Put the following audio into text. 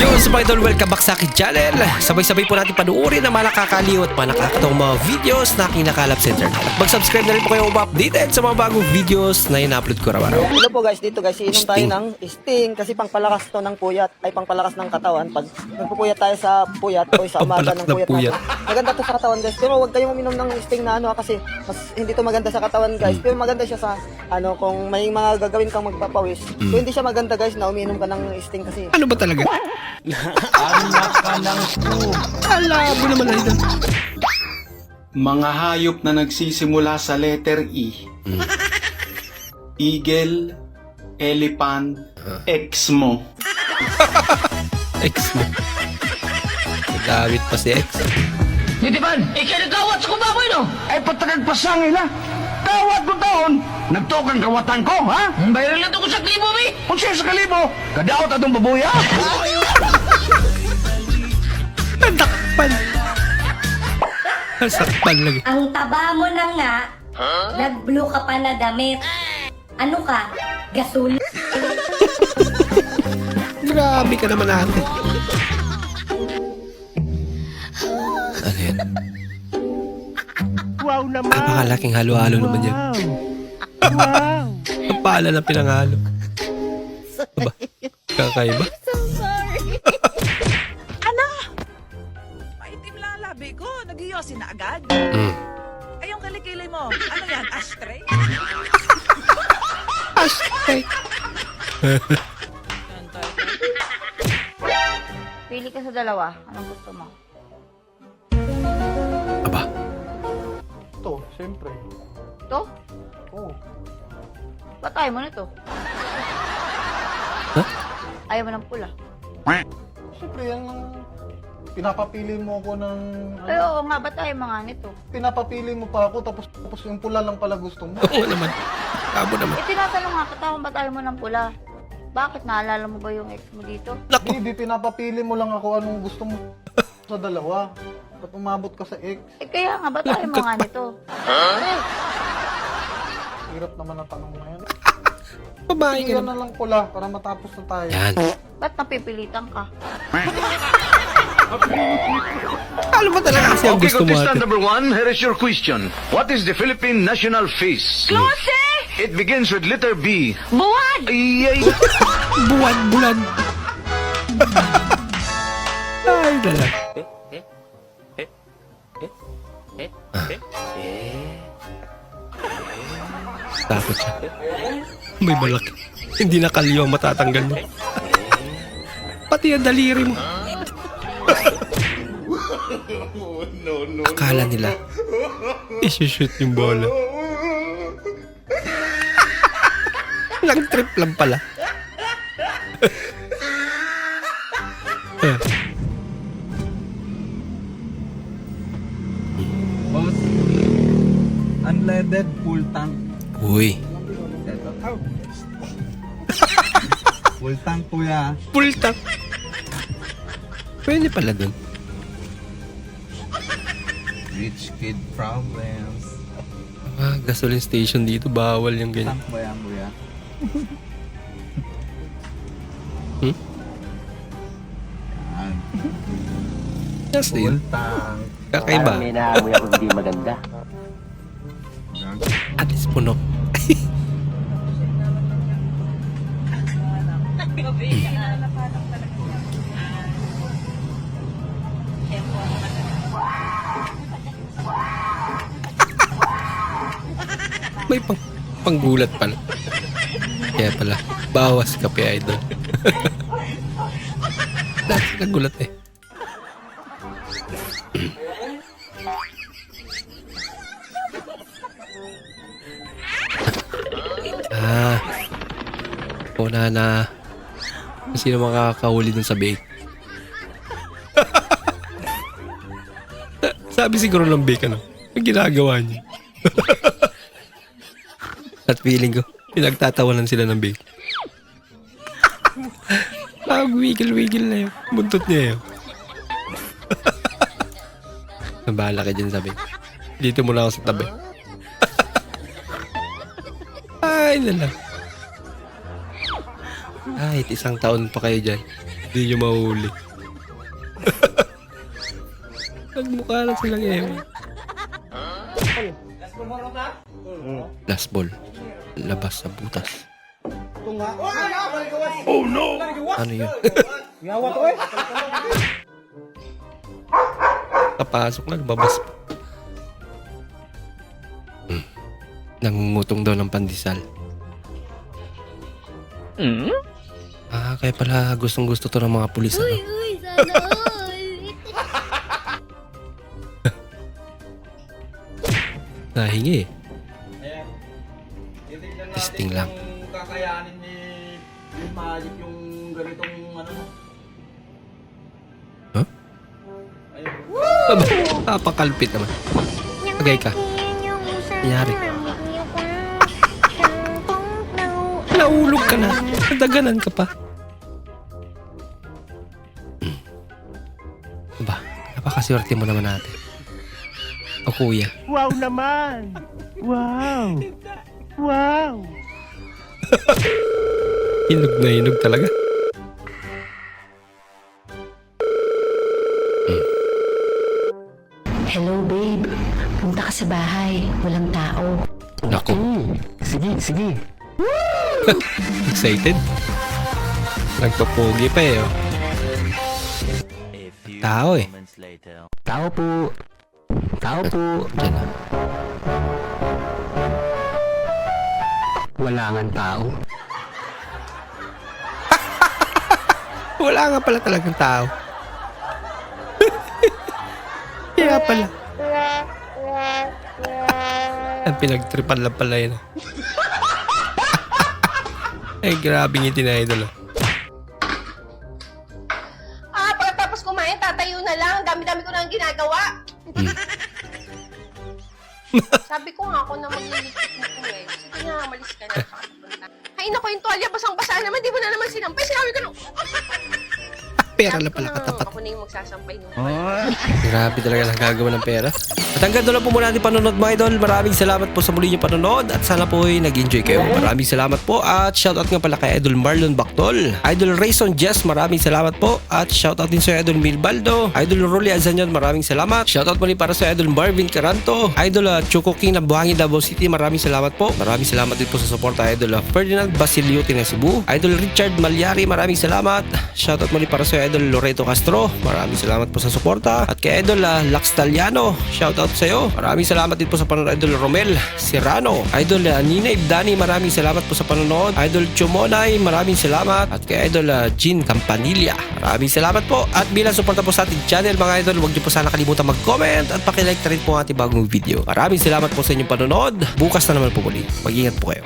Yun, so mga idol, welcome back sa akin channel. Sabay-sabay po natin panuorin ang mga nakakaliw at mga nakakatawang mga videos na aking nakalap sa internet. Mag-subscribe na rin po kayo updated sa mga bagong videos na ina-upload ko araw-araw. Hello po guys, dito guys, iinom tayo ng sting kasi pangpalakas to ng puyat, ay pangpalakas ng katawan. Pag nagpupuyat tayo sa puyat o sa umaga ng puyat, puyat. natin. Maganda to sa katawan guys, pero huwag kayong uminom ng sting na ano ah, kasi mas hindi to maganda sa katawan guys. Pero maganda siya sa ano kung may mga gagawin kang magpapawis. So hindi siya maganda guys na uminom ka ng sting kasi Ano ba talaga? Alam mo naman idol. Mga hayop na nagsisimula sa letter E. Eagle, elephant, exmo. Ex mo. Nagdawit pa si ex. Titipan, ikinagawat ko baboy no? ay patagag pasang ila. Kawat ko taon, nagtukang kawatan ko, ha? Ang bayaran lang to ko sa klibo, mi. Kung siya sa kalibo, kadaot atong babuya. Nadakpan. Nasakpan lagi. Ang taba mo na nga, nag-blue ka pa na damit. Ano ka? Gasol? Grabe ka naman ate. Yan? Wow naman! Napakalaking halo-halo naman yan. Wow! Ang pala ng pinangalo. Aba, kakaiba. Labi ko. Nagiyosin na agad. Mm. Ay, yung kilikili mo. Ano yan? Ashtray? Ashtray. Pili ka sa dalawa. Anong gusto mo? Aba, Ito, siyempre. Ito? Oo. Ba't ayaw mo na ito? Huh? Ayaw mo ng pula. Siyempre, yan lang. Pinapapili mo ako ng... Ay, oo nga, ba't ayaw mo nga nito? Pinapapili mo pa ako, tapos, tapos yung pula lang pala gusto mo. oo naman. Abo naman. Eh, tinatanong nga kita kung ba't ayaw mo ng pula. Bakit? Naalala mo ba yung ex mo dito? Naku, Hindi, pinapapili mo lang ako anong gusto mo sa dalawa. At umabot ka sa ex. Eh, kaya nga, ba't ayaw mo nga nito? Hirap naman ang tanong na yan. babae ka naman. na lang pula para matapos na tayo. Yan. Ba't napipilitan ka? Alam mo talaga kasi ang Okay, gusto mo contestant ate. number one, here is your question. What is the Philippine national feast? Klose! It begins with letter B. Buwan! Ay, ay. Buwan, bulan. Ay, dala. Takot siya. May malaki. Hindi na kalyo ang matatanggal mo. Pati ang daliri mo. Akala nila, isushoot yung bola. Nag-trip lang pala. Boss, unleaded full tank. Uy, full tank kuya. full tank. Pwede pala dun. Rich kid problems. Ah, gasoline station dito, bawal yung ganyan. Tank ba yan kuya? Hmm? Yan. Yes, Full yun. tank. Kakaiba. naamoy ako hindi maganda. At least puno. May pang panggulat pala. Kaya pala, bawas kape idol. Dati nagulat eh. Ah. Una na sino makakahuli dun sa bake. Sabi siguro ng bake ano, ang ginagawa niya. At feeling ko, pinagtatawanan sila ng bake. Nag-wiggle-wiggle na yun. Buntot niya yun. Nabala ka dyan sabi. Dito muna ako sa tabi. Ay, lala. Kahit isang taon pa kayo dyan. Hindi nyo mahuli. Nagmukha na silang eme. Last ball. Labas sa butas. Oh no! Ano yun? Kapasok na, lumabas pa. Hmm. Nangungutong daw ng pandesal. Ah, kaya pala gustong gusto to ng mga pulis. Ano? Uy, sana all. Nahingi eh. Testing lang. kakayanin ni yung magic yung ganitong ano mo. Aba, Napakalpit naman. Tagay ka. Nangyari. Naulog ka na. Nadaganan ka pa. Aba, napakaswerte mo naman natin. O kuya. Wow naman! Wow! Wow! Hinog na hinog talaga. Hello, babe. Punta ka sa bahay. Walang tao. Nako, Sige, sige. excited. Nagpapogi pa eh. Oh. Tao eh. Tao po. Tao po. Diyan na. Wala nga tao. Wala nga pala talagang tao. Kaya pala. Ang pinagtripan lang pala yun. Ay, grabe ngiti na idol. oh. Ah, pagkatapos kumain, tatayo na lang. Dami-dami ko na ang ginagawa. Sabi ko nga ako na magliligpit Naku, yung tuwalya basang-basa naman. Di mo na naman sinampay. Sinabi ko nung... Pera lang pala katapat. Ako na yung magsasampay nung... Grabe talaga nagagawa ng pera. At hanggang doon lang po muna natin panonood mga idol. Maraming salamat po sa muli niyo panonood at sana po ay nag-enjoy kayo. Maraming salamat po at shoutout nga pala kay Idol Marlon Bactol. Idol Rayson Jess, maraming salamat po at shoutout din sa Idol Milbaldo. Idol Rolly Azanyon, maraming salamat. Shoutout muli para sa Idol Marvin Caranto. Idol uh, Choco King ng Buhangin Davao City, maraming salamat po. Maraming salamat din po sa suporta Idol uh, Ferdinand Basilio na Cebu. Idol Richard Malyari, maraming salamat. Shoutout muli para sa Idol Loreto Castro. Maraming salamat po sa suporta. At kay Idol uh, Lax Taliano, shoutout sa iyo. Maraming salamat din po sa panonood Idol Romel Serrano. Idol uh, Nina Ibdani, maraming salamat po sa panonood. Idol Chumonay, maraming salamat. At kay Idol uh, Jean Campanilla, maraming salamat po. At bilang suporta po sa ating channel mga idol, huwag niyo po sana kalimutan mag-comment at pakilike na rin po ang ating bagong video. Maraming salamat po sa inyong panonood. Bukas na naman po muli. Mag-ingat po kayo.